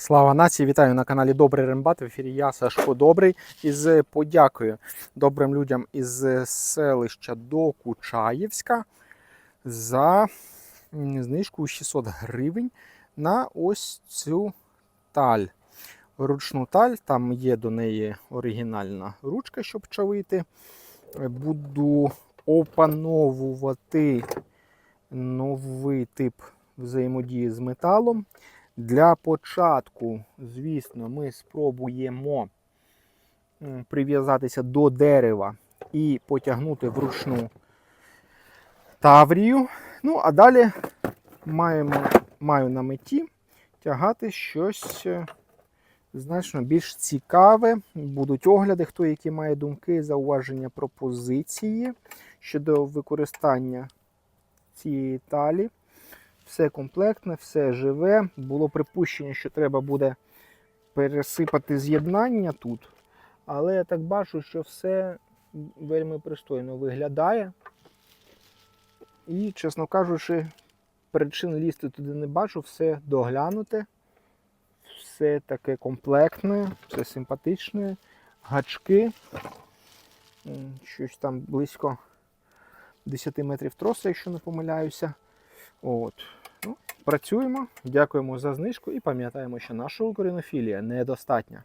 Слава нації! Вітаю на каналі Добрий Рембат. В ефірі я Сашко Добрий. Із подякою добрим людям із селища Докучаєвська за знижку 600 гривень на ось цю таль. Ручну таль, там є до неї оригінальна ручка, щоб чавити. Буду опановувати новий тип взаємодії з металом. Для початку, звісно, ми спробуємо прив'язатися до дерева і потягнути вручну таврію. Ну, а далі маємо, маю на меті тягати щось е, значно більш цікаве. Будуть огляди, хто які має думки, зауваження, пропозиції щодо використання цієї талі. Все комплектне, все живе. Було припущення, що треба буде пересипати з'єднання тут. Але я так бачу, що все вельми пристойно виглядає. І, чесно кажучи, причин лізти туди не бачу, все доглянуте, все таке комплектне, все симпатичне, гачки. Щось там близько 10 метрів троса, якщо не помиляюся. От. Працюємо, дякуємо за знижку і пам'ятаємо, що наша українофілія недостатня.